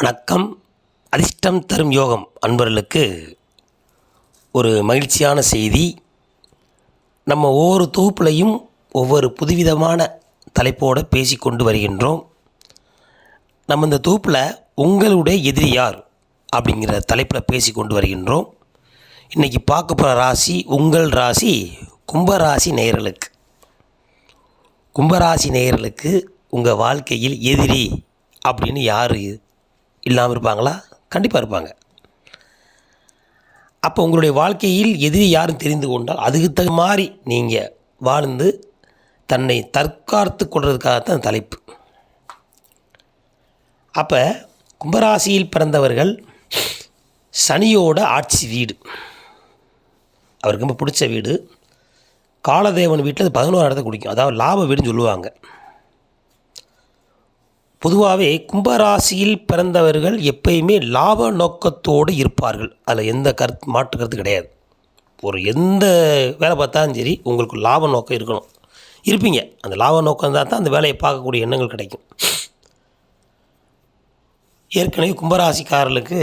வணக்கம். அதிர்ஷ்டம் தரும் யோகம் அன்பர்களுக்கு ஒரு மகிழ்ச்சியான செய்தி. நம்ம ஒவ்வொரு தொகுப்புலையும் ஒவ்வொரு புதுவிதமான தலைப்போடு பேசிக்கொண்டு வருகின்றோம். நம்ம இந்த தொகுப்பில் உங்களுடைய எதிரி யார் அப்படிங்கிற தலைப்பில் பேசிக்கொண்டு வருகின்றோம். இன்றைக்கி பார்க்க போகிற ராசி உங்கள் ராசி கும்பராசி நேயர்களுக்கு. கும்பராசி நேயர்களுக்கு உங்கள் வாழ்க்கையில் எதிரி அப்படின்னு யார்? இல்லாமல் இருப்பாங்களா? கண்டிப்பாக இருப்பாங்க. அப்போ உங்களுடைய வாழ்க்கையில் எதிரி யாரும் தெரிந்து கொண்டால் அதுக்கு தகுந்த மாதிரி நீங்கள் வாழ்ந்து தன்னை தற்காத்து கொள்வதற்காகத்தான் தலைப்பு. அப்போ கும்பராசியில் பிறந்தவர்கள் சனியோட ஆட்சி வீடு. அவருக்கு ரொம்ப பிடிச்ச வீடு. காலதேவன் வீட்டில் அது பதினோரு இடத்த குடிக்கும். அதாவது லாப வீடுன்னு சொல்லுவாங்க. பொதுவாகவே கும்பராசியில் பிறந்தவர்கள் எப்பயுமே லாப நோக்கத்தோடு இருப்பார்கள். அதில் எந்த கருத்து மாற்று கருத்து கிடையாது. ஒரு எந்த வேலை பார்த்தாலும் சரி உங்களுக்கு லாப நோக்கம் இருக்கணும். இருப்பீங்க. அந்த லாப நோக்கம் இருந்தால் தான் அந்த வேலையை பார்க்கக்கூடிய எண்ணங்கள் கிடைக்கும். ஏற்கனவே கும்பராசிக்காரர்களுக்கு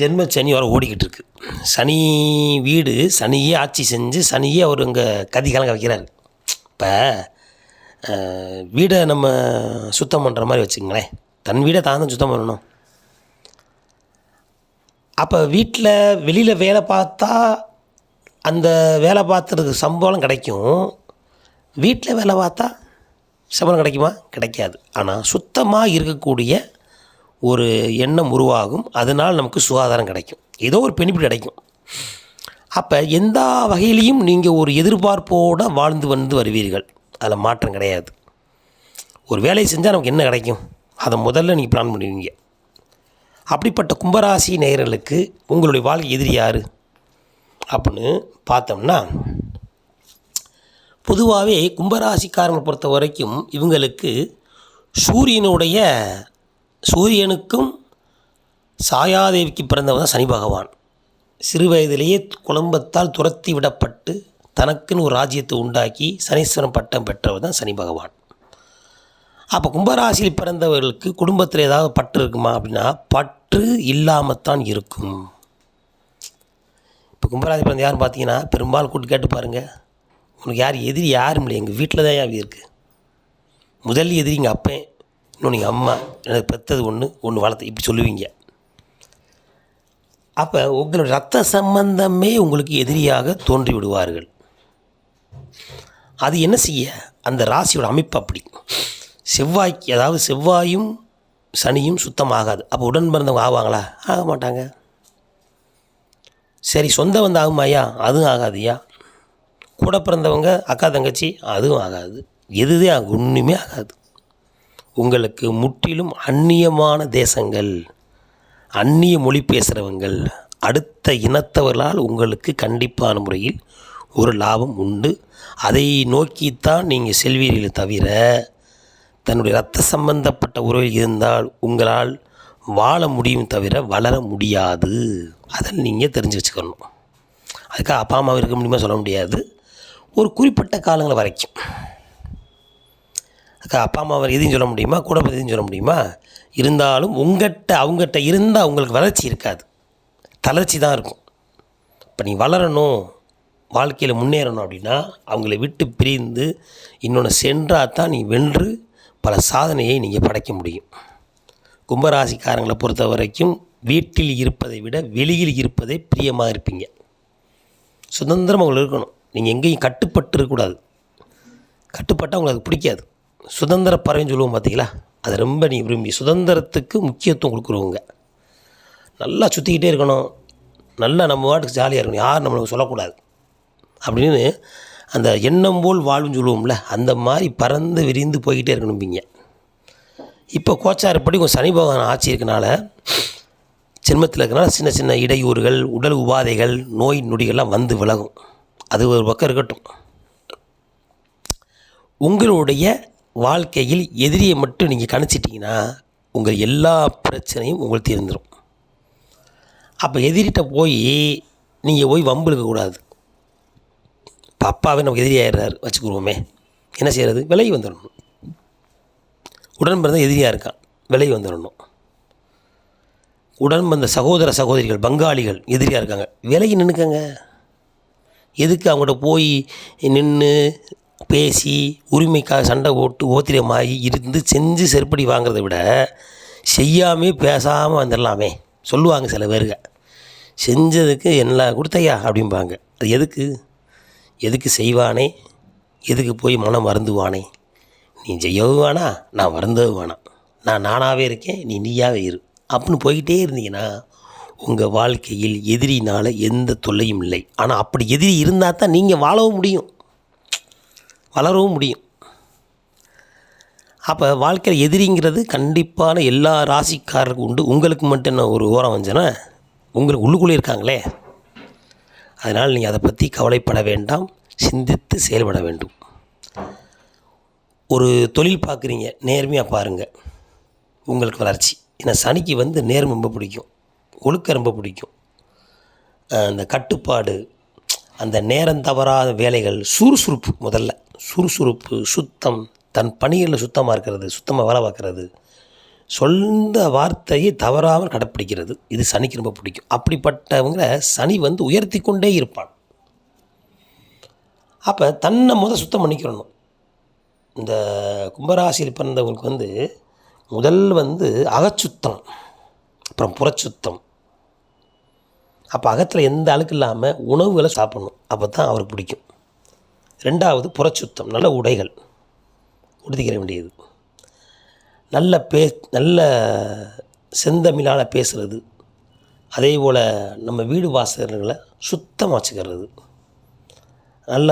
ஜென்ம சனி வர ஓடிக்கிட்டு இருக்கு. சனி வீடு சனியே ஆட்சி செஞ்சு சனியே அவர் இங்கே கதி கலங்க வைக்கிறாரு. இப்போ வீடை நம்ம சுத்தம் பண்ணுற மாதிரி வச்சுக்கங்களேன். தன் வீடை தான் தான் சுத்தம் பண்ணணும். அப்போ வீட்டில் வெளியில் வேலை பார்த்தா அந்த வேலை பார்த்துறதுக்கு சம்பளம் கிடைக்கும். வீட்டில் வேலை பார்த்தா சம்பளம் கிடைக்குமா? கிடைக்காது. ஆனால் சுத்தமாக இருக்கக்கூடிய ஒரு எண்ணம் உருவாகும். அதனால் நமக்கு சுகாதாரம் கிடைக்கும். ஏதோ ஒரு பெனிஃபிட் கிடைக்கும். அப்போ எந்த வகையிலையும் நீங்கள் ஒரு எதிர்பார்ப்போடு வாழ்ந்து வந்து வருவீர்கள். அதில் மாற்றம் கிடையாது. ஒரு வேலையை செஞ்சால் நமக்கு என்ன கிடைக்கும்? அதை முதல்ல நீங்கள் பிளான் பண்ணுவீங்க. அப்படிப்பட்ட கும்பராசி நேயர்களுக்கு உங்களுடைய வாழ்க்கை எதிரி யார்? அப்படின்னு பார்த்தோம்னா பொதுவாகவே கும்பராசிக்காரங்களை பொறுத்த வரைக்கும் இவங்களுக்கு சூரியனுடைய சூரியனுக்கும் சாயாதேவிக்கு பிறந்தவன் தான் சனி பகவான். சிறு வயதிலேயே குழம்பத்தால் துரத்தி விடப்பட்டு தனக்குன்னு ஒரு ராஜ்யத்தை உண்டாக்கி சனீஸ்வரன் பட்டம் பெற்றவர் தான் சனி பகவான். அப்போ கும்பராசியில் பிறந்தவர்களுக்கு குடும்பத்தில் ஏதாவது பற்று இருக்குமா அப்படின்னா பற்று இல்லாமல் தான் இருக்கும். இப்போ கும்பராசி பிறந்த யாரும் பார்த்தீங்கன்னா பெரும்பாலும் கூட்டு கேட்டு பாருங்கள் உனக்கு யார் எதிரி யாரும் இல்லை. எங்கள் வீட்டில் தான் யார் இருக்குது முதல் எதிரி எங்கள் அப்பன் இன்னொன்று எங்கள் அம்மா. எனக்கு பெற்றது ஒன்று ஒன்று வளர்த்து. இப்படி சொல்லுவீங்க. அப்போ உங்களோட ரத்த சம்பந்தமே உங்களுக்கு எதிரியாக தோன்றி விடுவார்கள் அது என்ன செய்ய? அந்த ராசியோட அமைப்பு அப்படி. செவ்வாய்க்கு அதாவது செவ்வாயும் சனியும் சுத்தமாகாது. அப்போ உடன் பிறந்தவங்க ஆவாங்களா? ஆக மாட்டாங்க. சரி சொந்த வந்து ஆகுமாயா அதுவும் ஆகாதுயா கூட பிறந்தவங்க அக்கா தங்கச்சி அதுவும் ஆகாது. எதுவே ஆகும் ஒன்றுமே ஆகாது. உங்களுக்கு முற்றிலும் அந்நியமான தேசங்கள் அந்நிய மொழி பேசுகிறவங்கள் அடுத்த இனத்தவர்களால் உங்களுக்கு கண்டிப்பான முறையில் ஒரு லாபம் உண்டு. அதை நோக்கித்தான் நீங்கள் செல்வீர்களே தவிர தன்னுடைய ரத்த சம்பந்தப்பட்ட உறவில் இருந்தால் உங்களால் வாழ முடியும் தவிர வளர முடியாது. அதை நீங்கள் தெரிஞ்சு வச்சுக்கணும். அதுக்காக அப்பா அம்மா இருக்க முடியுமா சொல்ல முடியாது. ஒரு குறிப்பிட்ட காலங்கள் வரைக்கும். அக்கா அப்பா அம்மாவை எதையும் சொல்ல முடியுமா? கூட எதையும் சொல்ல முடியுமா? இருந்தாலும் உங்கள்கிட்ட அவங்ககிட்ட இருந்தால் உங்களுக்கு வளர்ச்சி இருக்காது. தளர்ச்சி தான் இருக்கும். இப்போ நீ வளரணும். வாழ்க்கையில் முன்னேறணும் அப்படின்னா அவங்கள விட்டு பிரிந்து இன்னொன்று சென்றால் தான் நீ வென்று பல சாதனையை நீங்கள் படைக்க முடியும். கும்பராசிக்காரங்களை பொறுத்த வரைக்கும் வீட்டில் இருப்பதை விட வெளியில் இருப்பதே பிரியமாக இருப்பீங்க. சுதந்திரம் அவங்களுக்கு இருக்கணும். நீங்கள் எங்கேயும் கட்டுப்பட்டு இருக்கக்கூடாது. கட்டுப்பட்டால் உங்களுக்கு அது பிடிக்காது. சுதந்திர பறவைன்னு சொல்லுவோம் பார்த்தீங்களா அதை ரொம்ப நீ விரும்பி சுதந்திரத்துக்கு முக்கியத்துவம் கொடுக்குறவங்க. நல்லா சுற்றிக்கிட்டே இருக்கணும். நல்லா நம்ம வாட்டுக்கு ஜாலியாக இருக்கணும். யாரும் நம்மளுக்கு சொல்லக்கூடாது அப்படின்னு அந்த எண்ணம் போல் வாழ்வுன்னு சொல்லுவோம்ல அந்த மாதிரி பறந்து விரிந்து போய்கிட்டே இருக்கணும்பிங்க. இப்போ கோச்சாரப்படி கொஞ்சம் சனி பகவான் ஆட்சி இருக்கனால ஜென்மத்தில் இருக்கனால சின்ன சின்ன இடையூறுகள் உடல் உபாதைகள் நோய் நொடிகள்லாம் வந்து விலகும். அது ஒரு பக்கம் இருக்கட்டும். உங்களுடைய வாழ்க்கையில் எதிரியை மட்டும் நீங்கள் கணிச்சிட்டிங்கன்னா உங்கள் எல்லா பிரச்சனையும் உங்களுக்கு தீர்ந்துடும் அப்போ எதிரிட்ட போய் நீங்கள் போய் வம்பு இருக்கக்கூடாது இப்போ அப்பாவே நமக்கு எதிரி வச்சுக்குருவோமே என்ன செய்கிறது விலகி வந்துடணும் உடன் பிறந்த எதிரியாக இருக்கான் விலகி வந்துடணும் உடன் வந்த சகோதர சகோதரிகள் பங்காளிகள் எதிரியாக இருக்காங்க விலகி நின்றுக்கங்க எதுக்கு அவங்கள்ட்ட போய் நின்று பேசி உரிமைக்காக சண்டை போட்டு ஓத்திரமாகி இருந்து செஞ்சு செருப்படி வாங்குறத விட செய்யாமே பேசாமல் வந்துடலாமே சொல்லுவாங்க சில பேருங்க. செஞ்சதுக்கு என்ன கொடுத்தையா அப்படிம்பாங்க. அது எதுக்கு? எதுக்கு செய்வானே? எதுக்கு போய் மனம் வருந்துவானே? நீ செய்யவும் வேணாம் நான் வருந்தவும் வேணாம் நான் நானாகவே இருக்கேன் நீ நீயாவே இரு. அப்படின்னு போய்கிட்டே இருந்தீங்கன்னா உங்கள் வாழ்க்கையில் எதிரினால் எந்த தொல்லையும் இல்லை. ஆனால் அப்படி எதிரி இருந்தால் தான் நீங்கள் வாழவும் முடியும். வளரவும் முடியும். அப்போ வாழ்க்கையில் எதிரிங்கிறது கண்டிப்பான எல்லா ராசிக்காரருக்கும் உண்டு. உங்களுக்கு மட்டும் என்ன ஒரு ஓரம் வந்தேன்னா உங்களுக்கு உள்ளுக்குள்ளே இருக்காங்களே? அதனால் நீங்கள் அதை பற்றி கவலைப்பட வேண்டாம் சிந்தித்து செயல்பட வேண்டும். ஒரு தொழில் பார்க்குறீங்க நேர்மையாக பாருங்கள் உங்களுக்கு வளர்ச்சி. ஏன்னா சனிக்கு வந்து நேர்மை ரொம்ப பிடிக்கும். ஒழுக்க ரொம்ப பிடிக்கும். அந்த கட்டுப்பாடு அந்த நேரம் தவறாத வேலைகள் சுறுசுறுப்பு முதல்ல. சுறுசுறுப்பு சுத்தம் தன் பணிகளில் சுத்தமாக இருக்கிறது சுத்தமாக வேலை பார்க்குறது. சொந்த வார்த்தையை தவறாமல் கடைப்பிடிக்கிறது. இது சனிக்கு ரொம்ப பிடிக்கும். அப்படிப்பட்டவங்க சனி வந்து உயர்த்தி கொண்டே இருப்பான். அப்போ தன்னை முதல் சுத்தம் பண்ணிக்கிறணும். இந்த கும்பராசியில் பிறந்தவங்களுக்கு வந்து முதல் வந்து அகச்சுத்தம் அப்புறம் புறச்சுத்தம். அப்போ அகத்தில் எந்த அழுக்கு இல்லாமல் உணவுகளை சாப்பிடணும். அப்போ தான் அவருக்கு பிடிக்கும். ரெண்டாவது புறச்சுத்தம் நல்ல உடைகள். உடுத்திக்கிற வேண்டியது. நல்ல பே நல்ல செந்தமிழால் பேசுகிறது அதே போல் நம்ம வீடு வாசகர்களை சுத்தமாக வச்சுக்கிறது. நல்ல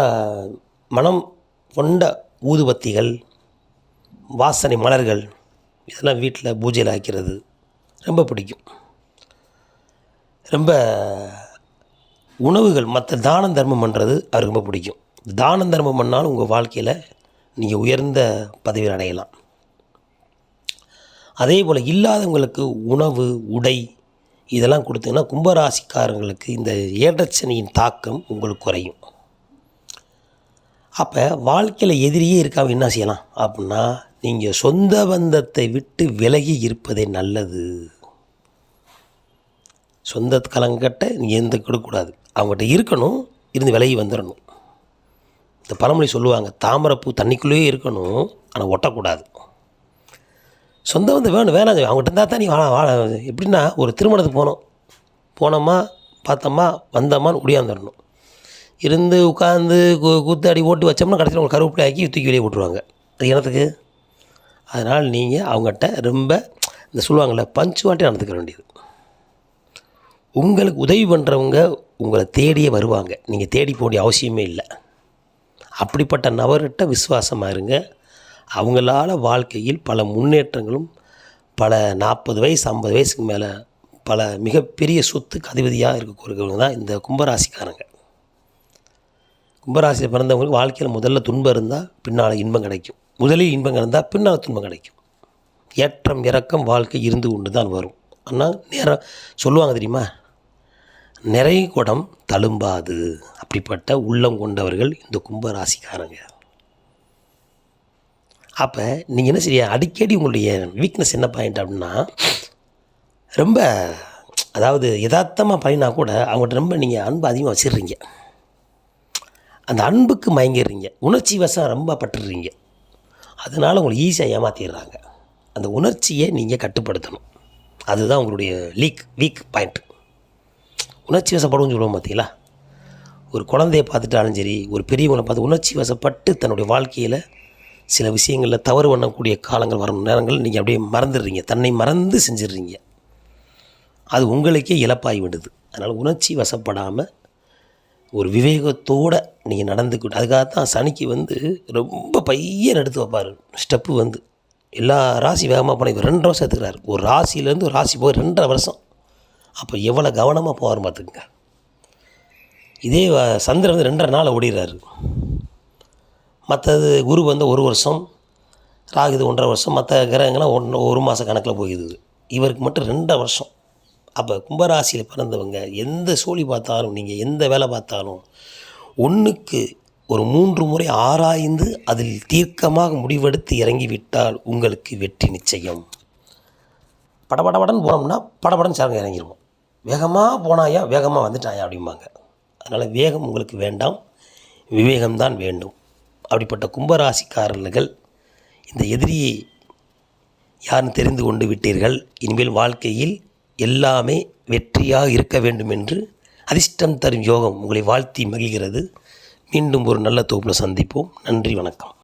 மனம் கொண்ட ஊதுபத்திகள் வாசனை மலர்கள் இதெல்லாம் வீட்டில் பூஜையில் ஆக்கிறது ரொம்ப பிடிக்கும். ரொம்ப உணவுகள் மற்ற தானம் தர்மம் பண்ணுறது அது ரொம்ப பிடிக்கும். தானம் தர்மம் பண்ணாலும் உங்கள் வாழ்க்கையில் நீங்கள் உயர்ந்த பதவியில் அடையலாம். அதே போல் இல்லாதவங்களுக்கு உணவு உடை இதெல்லாம் கொடுத்தீங்கன்னா கும்பராசிக்காரங்களுக்கு இந்த ஏற்றச்சனியின் தாக்கம் உங்களுக்கு குறையும். அப்போ வாழ்க்கையில் எதிரியே இருக்காம என்ன செய்யலாம்? அப்படின்னா நீங்கள் சொந்த பந்தத்தை விட்டு விலகி இருப்பதே நல்லது. சொந்த கலங்கட்ட நீங்கள் எந்த கொடுக்கக்கூடாது அவங்ககிட்ட இருக்கணும் இருந்து விலகி வந்துடணும் இந்த பழமொழி சொல்லுவாங்க தாமரைப்பூ தண்ணிக்குள்ளேயே இருக்கணும் ஆனால் ஒட்டக்கூடாது. சொந்த வந்து வேணும் வேணாம் அவங்ககிட்ட இருந்தால் தான் நீ வாழ வாழ. எப்படின்னா ஒரு திருமணத்துக்கு போனோம். போனோமா பார்த்தோமா வந்தோமான்னு ஒடியாந்துடணும் இருந்து உட்காந்து கு கூத்தாடி ஓட்டு வச்சோம்னா கடைசியில் உங்களை கருவேப்பிலை ஆக்கி தூக்கி வெளியே விட்டுருவாங்க அது எனத்துக்கு அதனால் நீங்கள் அவங்ககிட்ட ரொம்ப இந்த சொல்லுவாங்கள்ல பஞ்சுவாட்டி நடந்துக்க வேண்டியது. உங்களுக்கு உதவி பண்ணுறவங்க உங்களை தேடியே வருவாங்க. நீங்கள் தேடி போக வேண்டிய அவசியமே இல்லை. அப்படிப்பட்ட நபர்கிட்ட விசுவாசமாக இருங்க. அவங்களால வாழ்க்கையில் பல முன்னேற்றங்களும் பல நாற்பது வயசு ஐம்பது வயசுக்கு மேலே பல மிகப்பெரிய சொத்துக்கு அதிபதியாக இருக்கக்கூடியவங்க தான் இந்த கும்பராசிக்காரங்க. கும்பராசியில் பிறந்தவங்களுக்கு வாழ்க்கையில் முதல்ல துன்பம் இருந்தால் பின்னால் இன்பம் கிடைக்கும். முதலில் இன்பம் இருந்தால் பின்னால் துன்பம் கிடைக்கும். ஏற்றம் இறக்கம் வாழ்க்கை இருந்து கொண்டு தான் வரும். ஆனால் நேரம் சொல்லுவாங்க தெரியுமா? நிறை குடம் தழும்பாது. அப்படிப்பட்ட உள்ளம் கொண்டவர்கள் இந்த கும்பராசிக்காரங்க. அப்போ நீங்கள் என்ன செய்ய அடிக்கடி உங்களுடைய வீக்னஸ் என்ன பாயிண்ட் அப்படின்னா ரொம்ப அதாவது யதார்த்தமாக பண்ணினா கூட அவங்கள்ட்ட ரொம்ப நீங்கள் அன்பு அதிகமாக வச்சிடுறீங்க. அந்த அன்புக்கு மயங்கிடுறீங்க. உணர்ச்சி வசம் ரொம்ப பட்டுடுறீங்க அதனால் உங்களை ஈஸியாக ஏமாற்றிடுறாங்க அந்த உணர்ச்சியை நீங்கள் கட்டுப்படுத்தணும். அதுதான் உங்களுடைய லீக் வீக் பாயிண்ட் உணர்ச்சி வசப்படுன்னு சொல்லுவோம் பார்த்தீங்களா ஒரு குழந்தைய பார்த்துட்டாலும் சரி ஒரு பெரியவங்களை பார்த்து உணர்ச்சி வசப்பட்டு தன்னுடைய வாழ்க்கையில் சில விஷயங்களில் தவறு பண்ணக்கூடிய காலங்கள் வரும் நேரங்கள் நீங்கள் அப்படியே மறந்துடுறீங்க. தன்னை மறந்து செஞ்சிடுறீங்க. அது உங்களுக்கே இழப்பாகி விடுது. அதனால் உணர்ச்சி வசப்படாமல் ஒரு விவேகத்தோடு நீங்கள் நடந்துக்கிட்டு அதுக்காக தான் சனிக்கு வந்து ரொம்ப பையன் எடுத்து வைப்பார். ஸ்டெப்பு வந்து. எல்லா ராசி வேகமாக போன இவர் ரெண்டு வருஷம் எடுத்துக்கிறார். ஒரு ராசியிலேருந்து ஒரு ராசி போய் ரெண்டரை வருஷம். அப்போ எவ்வளோ கவனமாக போவார் பார்த்துக்குங்க. இதே சந்திரன் வந்து ரெண்டரை நாள் ஓடிடுறாரு. மற்றது குரு வந்து ஒரு வருஷம் ராகு இது ஒன்றரை வருஷம் மற்ற கிரகங்கள்லாம் ஒன்று ஒரு மாத கணக்கில் போயிடுது இவருக்கு மட்டும் ரெண்டரை வருஷம். அப்போ கும்பராசியில் பிறந்தவங்க எந்த சோழி பார்த்தாலும் நீங்கள் எந்த வேலை பார்த்தாலும் ஒன்றுக்கு ஒரு மூன்று முறை ஆராய்ந்து அதில் தீர்க்கமாக முடிவெடுத்து இறங்கிவிட்டால் உங்களுக்கு வெற்றி நிச்சயம். படபடபடன் போனோம்னா படபடன் சரங்க இறங்கிடுவோம் வேகமாக போனாயா வேகமாக வந்துட்டாயா அப்படிம்பாங்க. அதனால் வேகம் உங்களுக்கு வேண்டாம் விவேகம்தான் வேண்டும். அப்படிப்பட்ட கும்பராசிக்காரர்கள் இந்த எதிரியை யாருன்னு தெரிந்து கொண்டு விட்டீர்கள்? இனிமேல் வாழ்க்கையில் எல்லாமே வெற்றியாக இருக்க வேண்டும் என்று அதிர்ஷ்டம் தரும் யோகம் உங்களை வாழ்த்தி மகிழ்கிறது. மீண்டும் ஒரு நல்ல தொகுப்பில் சந்திப்போம். நன்றி வணக்கம்.